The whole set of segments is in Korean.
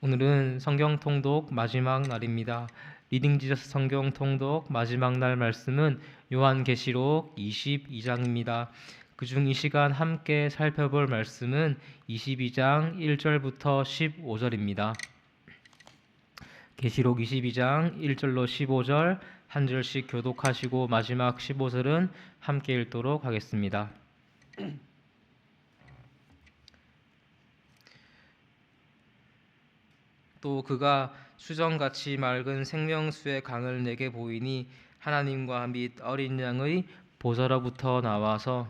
오늘은 성경 통독 마지막 날입니다. 리딩 지저스 성경 통독 마지막 날 말씀은 요한계시록 22장입니다. 그중 이 시간 함께 살펴볼 말씀은 22장 1절부터 15절입니다. 계시록 22장 1절로 15절 한 절씩 교독하시고 마지막 15절은 함께 읽도록 하겠습니다. 또 그가 수정같이 맑은 생명수의 강을 내게 보이니 하나님과 및 어린 양의 보좌로부터 나와서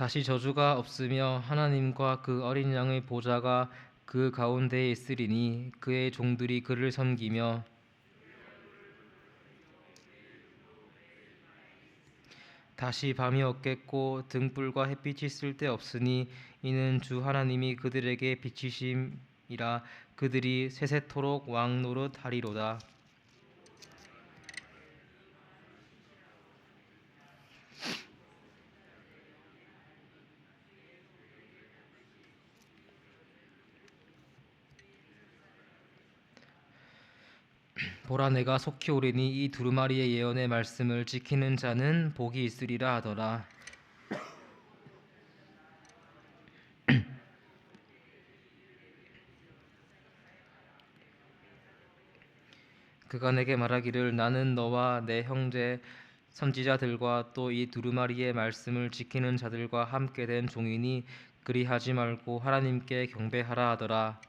다시 저주가 없으며 하나님과 그 어린 양의 보좌가 그 가운데에 있으리니 그의 종들이 그를 섬기며 다시 밤이 없겠고 등불과 햇빛이 쓸데없으니 이는 주 하나님이 그들에게 비치심이라 그들이 세세토록 왕 노릇 하리로다 보라 내가 속히 오리니 이 두루마리의 예언의 말씀을 지키는 자는 복이 있으리라 하더라. 그가 내게 말하기를 나는 너와 내 형제 선지자들과 또 이 두루마리의 말씀을 지키는 자들과 함께 된 종이니 그리하지 말고 하나님께 경배하라 하더라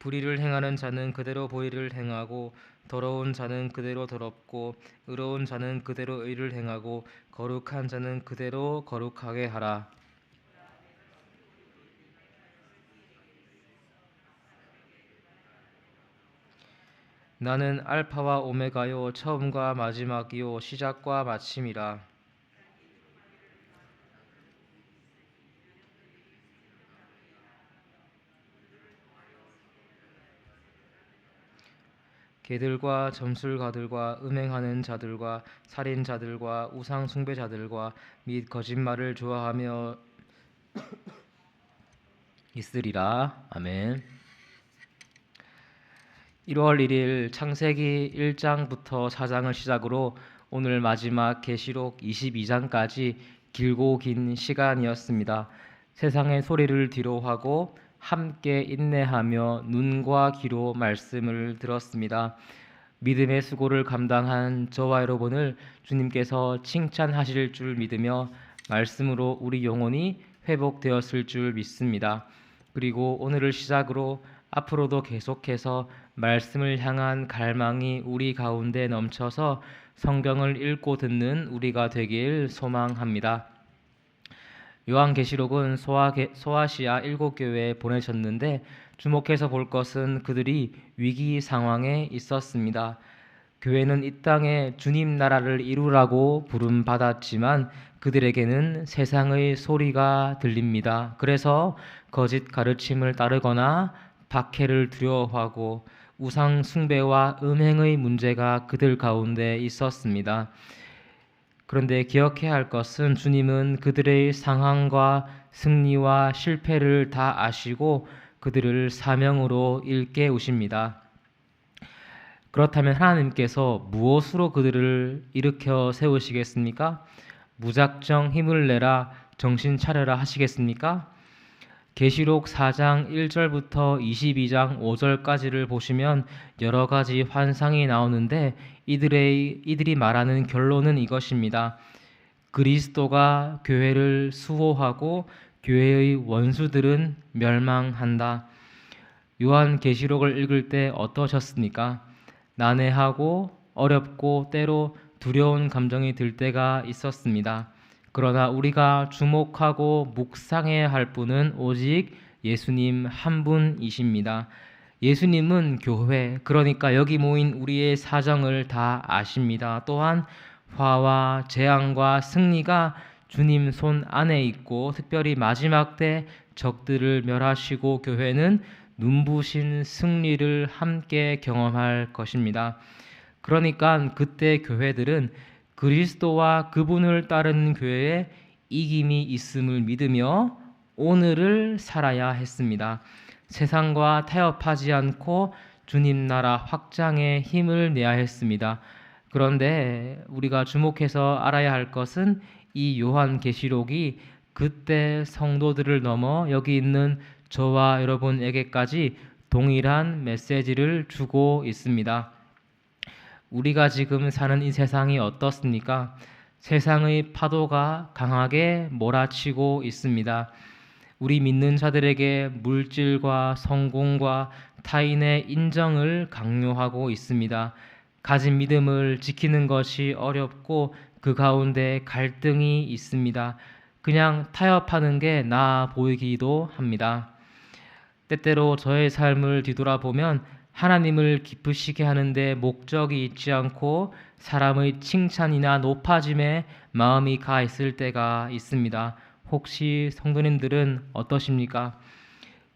불의를 행하는 자는 그대로 보의를 행하고 더러운 자는 그대로 더럽고 의로운 자는 그대로 의를 행하고 거룩한 자는 그대로 거룩하게 하라. 나는 알파와 오메가요 처음과 마지막이요 시작과 마침이라. 개들과 점술가들과 음행하는 자들과 살인자들과 우상 숭배자들과 및 거짓말을 좋아하며 있으리라. 아멘. 1월 1일 창세기 1장부터 4장을 시작으로 오늘 마지막 계시록 22장까지 길고 긴 시간이었습니다. 세상의 소리를 뒤로하고 함께 인내하며 눈과 귀로 말씀을 들었습니다. 믿음의 수고를 감당한 저와 여러분을 주님께서 칭찬하실 줄 믿으며 말씀으로 우리 영혼이 회복되었을 줄 믿습니다. 그리고 오늘을 시작으로 앞으로도 계속해서 말씀을 향한 갈망이 우리 가운데 넘쳐서 성경을 읽고 듣는 우리가 되길 소망합니다. 요한계시록은 소아, 소아시아 일곱 교회에 보내셨는데 주목해서 볼 것은 그들이 위기 상황에 있었습니다. 교회는 이 땅에 주님 나라를 이루라고 부름 받았지만 그들에게는 세상의 소리가 들립니다. 그래서 거짓 가르침을 따르거나 박해를 두려워하고 우상 숭배와 음행의 문제가 그들 가운데 있었습니다. 그런데 기억해야 할 것은 주님은 그들의 상황과 승리와 실패를 다 아시고 그들을 사명으로 일깨우십니다. 그렇다면 하나님께서 무엇으로 그들을 일으켜 세우시겠습니까? 무작정 힘을 내라 정신 차려라 하시겠습니까? 계시록 4장 1절부터 22장 5절까지를 보시면 여러 가지 환상이 나오는데 이들의 이들이 말하는 결론은 이것입니다. 그리스도가 교회를 수호하고 교회의 원수들은 멸망한다. 요한 계시록을 읽을 때 어떠셨습니까? 난해하고 어렵고 때로 두려운 감정이 들 때가 있었습니다. 그러나 우리가 주목하고 묵상해야 할 분은 오직 예수님 한 분이십니다. 예수님은 교회, 그러니까 여기 모인 우리의 사정을 다 아십니다. 또한 화와 재앙과 승리가 주님 손 안에 있고 특별히 마지막 때 적들을 멸하시고 교회는 눈부신 승리를 함께 경험할 것입니다. 그러니까 그때 교회들은 그리스도와 그분을 따르는 교회에 이김이 있음을 믿으며 오늘을 살아야 했습니다. 세상과 타협하지 않고 주님 나라 확장에 힘을 내야 했습니다. 그런데 우리가 주목해서 알아야 할 것은 이 요한 계시록이 그때 성도들을 넘어 여기 있는 저와 여러분에게까지 동일한 메시지를 주고 있습니다. 우리가 지금 사는 이 세상이 어떻습니까? 세상의 파도가 강하게 몰아치고 있습니다. 우리 믿는 자들에게 물질과 성공과 타인의 인정을 강요하고 있습니다. 가진 믿음을 지키는 것이 어렵고 그 가운데 갈등이 있습니다. 그냥 타협하는 게 나아 보이기도 합니다. 때때로 저의 삶을 뒤돌아보면 하나님을 기쁘시게 하는데 목적이 있지 않고 사람의 칭찬이나 높아짐에 마음이 가 있을 때가 있습니다. 혹시 성도님들은 어떠십니까?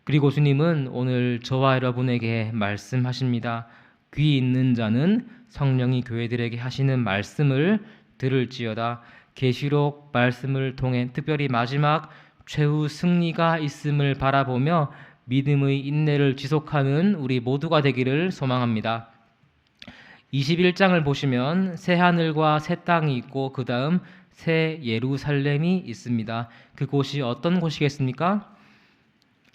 그리고 주님은 오늘 저와 여러분에게 말씀하십니다. 귀 있는 자는 성령이 교회들에게 하시는 말씀을 들을지어다. 계시록 말씀을 통해 특별히 마지막 최후 승리가 있음을 바라보며 믿음의 인내를 지속하는 우리 모두가 되기를 소망합니다. 21장을 보시면 새 하늘과 새 땅이 있고 그 다음 새 예루살렘이 있습니다. 그곳이 어떤 곳이겠습니까?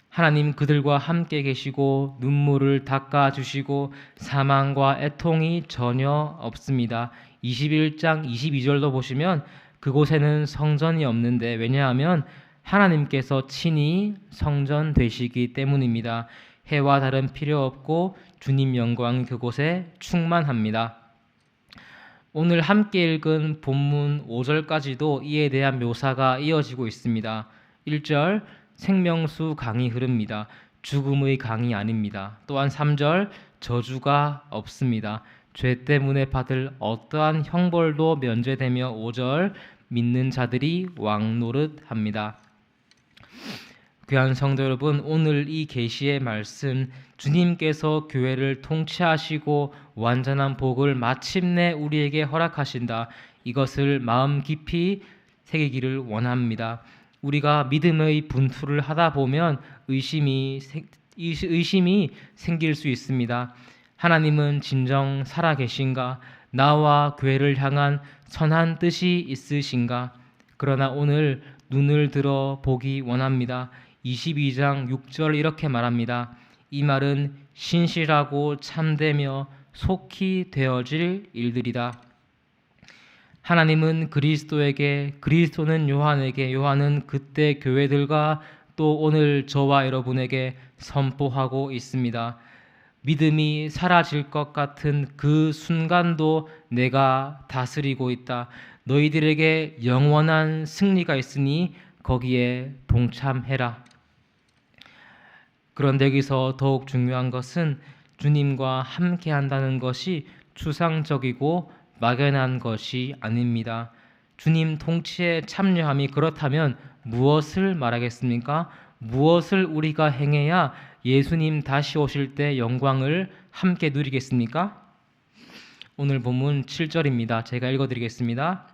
하나님 그들과 함께 계시고 눈물을 닦아 주시고 사망과 애통이 전혀 없습니다. 21장 22절도 보시면 그곳에는 성전이 없는데 왜냐하면 하나님께서 친히 성전 되시기 때문입니다. 해와 달은 필요 없고 주님 영광 그곳에 충만합니다. 오늘 함께 읽은 본문 5절까지도 이에 대한 묘사가 이어지고 있습니다. 1절 생명수 강이 흐릅니다. 죽음의 강이 아닙니다. 또한 3절 저주가 없습니다. 죄 때문에 받을 어떠한 형벌도 면제되며 5절 믿는 자들이 왕노릇합니다. 귀한 성도 여러분, 오늘 이 계시의 말씀 주님께서 교회를 통치하시고 완전한 복을 마침내 우리에게 허락하신다. 이것을 마음 깊이 새기기를 원합니다. 우리가 믿음의 분투를 하다 보면 의심이 의심이 생길 수 있습니다. 하나님은 진정 살아 계신가? 나와 교회를 향한 선한 뜻이 있으신가? 그러나 오늘 눈을 들어 보기 원합니다. 22장 6절 이렇게 말합니다. 이 말은 신실하고 참되며 속히 되어질 일들이다. 하나님은 그리스도에게 그리스도는 요한에게 요한은 그때 교회들과 또 오늘 저와 여러분에게 선포하고 있습니다. 믿음이 사라질 것 같은 그 순간도 내가 다스리고 있다. 너희들에게 영원한 승리가 있으니 거기에 동참해라. 그런데 여기서 더욱 중요한 것은 주님과 함께 한다는 것이 추상적이고 막연한 것이 아닙니다. 주님 통치에 참여함이 그렇다면 무엇을 말하겠습니까? 무엇을 우리가 행해야 예수님 다시 오실 때 영광을 함께 누리겠습니까? 오늘 본문 7절입니다. 제가 읽어 드리겠습니다.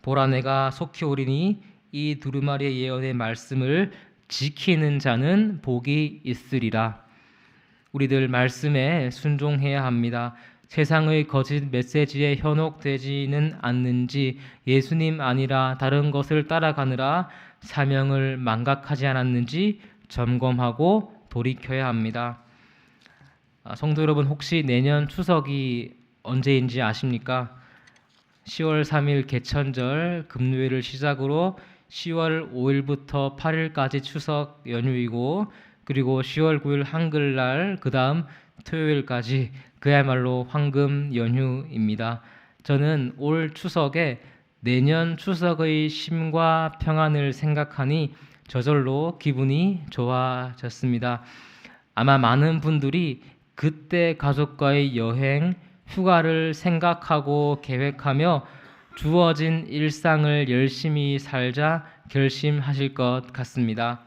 보라 내가 속히 오리니 이 두루마리의 예언의 말씀을 지키는 자는 복이 있으리라. 우리들 말씀에 순종해야 합니다. 세상의 거짓 메시지에 현혹되지는 않는지 예수님 아니라 다른 것을 따라가느라 사명을 망각하지 않았는지 점검하고 돌이켜야 합니다. 아, 성도 여러분 혹시 내년 추석이 언제인지 아십니까? 10월 3일 개천절 금요일을 시작으로 10월 5일부터 8일까지 추석 연휴이고 그리고 10월 9일 한글날 그다음 토요일까지 그야말로 황금 연휴입니다. 저는 올 추석에 내년 추석의 심과 평안을 생각하니 저절로 기분이 좋아졌습니다. 아마 많은 분들이 그때 가족과의 여행, 휴가를 생각하고 계획하며 주어진 일상을 열심히 살자 결심하실 것 같습니다.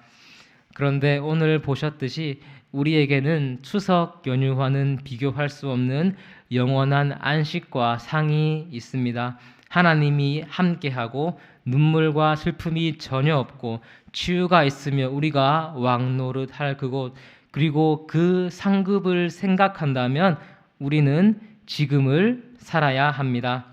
그런데 오늘 보셨듯이 우리에게는 추석 연휴와는 비교할 수 없는 영원한 안식과 상이 있습니다. 하나님이 함께하고 눈물과 슬픔이 전혀 없고 치유가 있으며 우리가 왕노릇 할 그곳 그리고 그 상급을 생각한다면 우리는 지금을 살아야 합니다.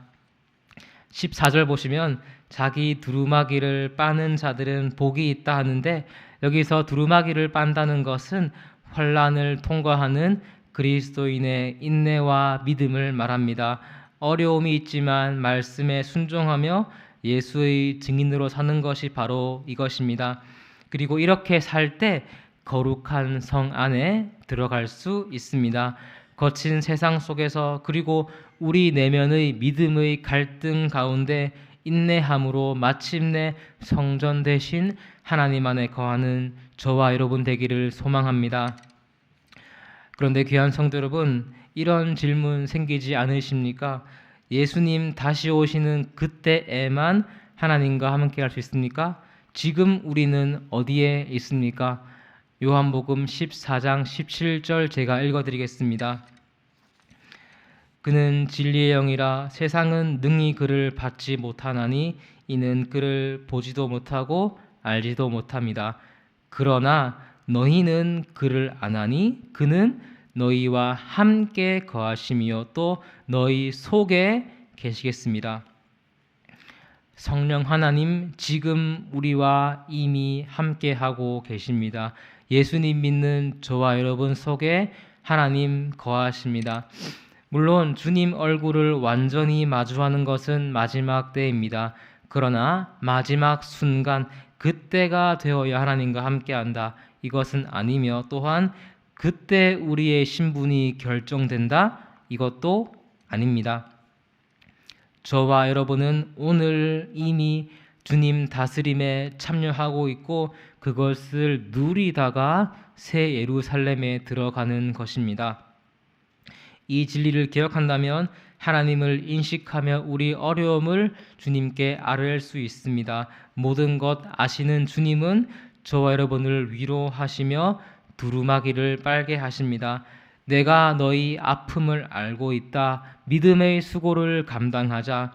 14절 보시면 자기 두루마기를 빠는 자들은 복이 있다 하는데 여기서 두루마기를 빤다는 것은 환란을 통과하는 그리스도인의 인내와 믿음을 말합니다. 어려움이 있지만 말씀에 순종하며 예수의 증인으로 사는 것이 바로 이것입니다. 그리고 이렇게 살 때 거룩한 성 안에 들어갈 수 있습니다. 거친 세상 속에서 그리고 우리 내면의 믿음의 갈등 가운데 인내함으로 마침내 성전 대신 하나님 안에 거하는 저와 여러분 되기를 소망합니다. 그런데 귀한 성도 여러분, 이런 질문 생기지 않으십니까? 예수님 다시 오시는 그때에만 하나님과 함께 할 수 있습니까? 지금 우리는 어디에 있습니까? 요한복음 14장 17절 제가 읽어 드리겠습니다. 그는 진리의 영이라 세상은 능히 그를 받지 못하나니 이는 그를 보지도 못하고 알지도 못합니다. 그러나 너희는 그를 아나니 그는 너희와 함께 거하시며 또 너희 속에 계시겠습니다. 성령 하나님 지금 우리와 이미 함께 하고 계십니다. 예수님 믿는 저와 여러분 속에 하나님 거하십니다. 물론 주님 얼굴을 완전히 마주하는 것은 마지막 때입니다. 그러나 마지막 순간 그때가 되어야 하나님과 함께한다. 이것은 아니며 또한 그때 우리의 신분이 결정된다. 이것도 아닙니다. 저와 여러분은 오늘 이미 주님 다스림에 참여하고 있고 그것을 누리다가 새 예루살렘에 들어가는 것입니다. 이 진리를 기억한다면 하나님을 인식하며 우리 어려움을 주님께 아뢰할 수 있습니다. 모든 것 아시는 주님은 저와 여러분을 위로하시며 두루마기를 빨게 하십니다. 내가 너희 아픔을 알고 있다. 믿음의 수고를 감당하자.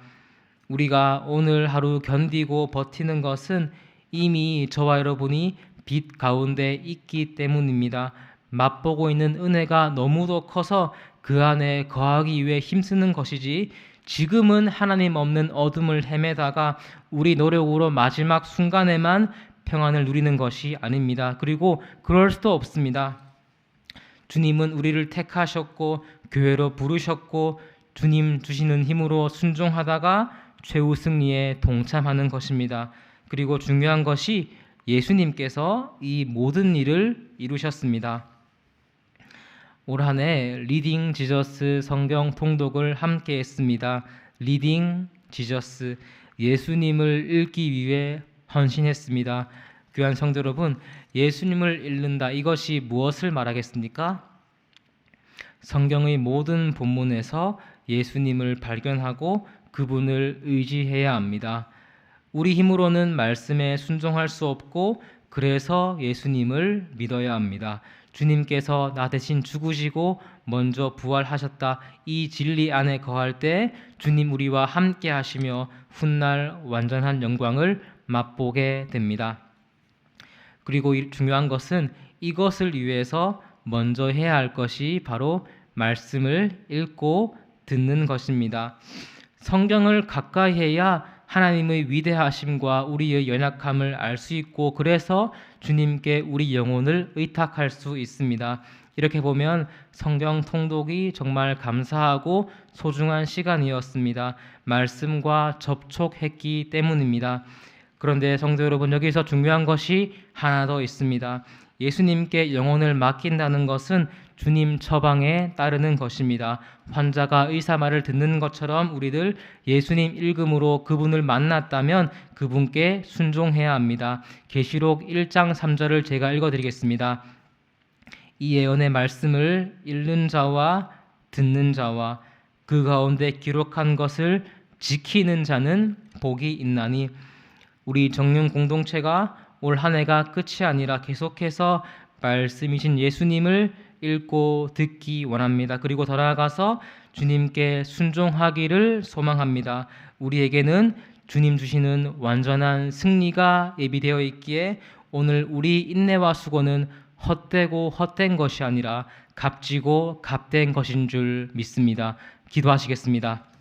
우리가 오늘 하루 견디고 버티는 것은 이미 저와 여러분이 빛 가운데 있기 때문입니다. 맛보고 있는 은혜가 너무도 커서 그 안에 거하기 위해 힘쓰는 것이지 지금은 하나님 없는 어둠을 헤매다가 우리 노력으로 마지막 순간에만 평안을 누리는 것이 아닙니다. 그리고 그럴 수도 없습니다. 주님은 우리를 택하셨고 교회로 부르셨고 주님 주시는 힘으로 순종하다가 최후 승리에 동참하는 것입니다. 그리고 중요한 것이 예수님께서 이 모든 일을 이루셨습니다. 올 한해 리딩 지저스 성경 통독을 함께 했습니다. 리딩 지저스 예수님을 읽기 위해 헌신했습니다. 귀한 성도 여러분, 예수님을 읽는다 이것이 무엇을 말하겠습니까? 성경의 모든 본문에서 예수님을 발견하고 그분을 의지해야 합니다. 우리 힘으로는 말씀에 순종할 수 없고 그래서 예수님을 믿어야 합니다. 주님께서 나 대신 죽으시고 먼저 부활하셨다. 이 진리 안에 거할 때 주님 우리와 함께 하시며 훗날 완전한 영광을 맛보게 됩니다. 그리고 중요한 것은 이것을 위해서 먼저 해야 할 것이 바로 말씀을 읽고 듣는 것입니다. 성경을 가까이 해야 하나님의 위대하심과 우리의 연약함을 알 수 있고 그래서 주님께 우리 영혼을 의탁할 수 있습니다. 이렇게 보면 성경 통독이 정말 감사하고 소중한 시간이었습니다. 말씀과 접촉했기 때문입니다. 그런데 성도 여러분 여기서 중요한 것이 하나 더 있습니다. 예수님께 영혼을 맡긴다는 것은 주님 처방에 따르는 것입니다. 환자가 의사 말을 듣는 것처럼 우리들 예수님 읽음으로 그분을 만났다면 그분께 순종해야 합니다. 계시록 1장 3절을 제가 읽어 드리겠습니다. 이 예언의 말씀을 읽는 자와 듣는 자와 그 가운데 기록한 것을 지키는 자는 복이 있나니 우리 정윤 공동체가 올 한 해가 끝이 아니라 계속해서 말씀이신 예수님을 읽고 듣기 원합니다. 그리고 더 나아가서 주님께 순종하기를 소망합니다. 우리에게는 주님 주시는 완전한 승리가 예비되어 있기에 오늘 우리 인내와 수고는 헛되고 헛된 것이 아니라 값지고 값된 것인 줄 믿습니다. 기도하시겠습니다.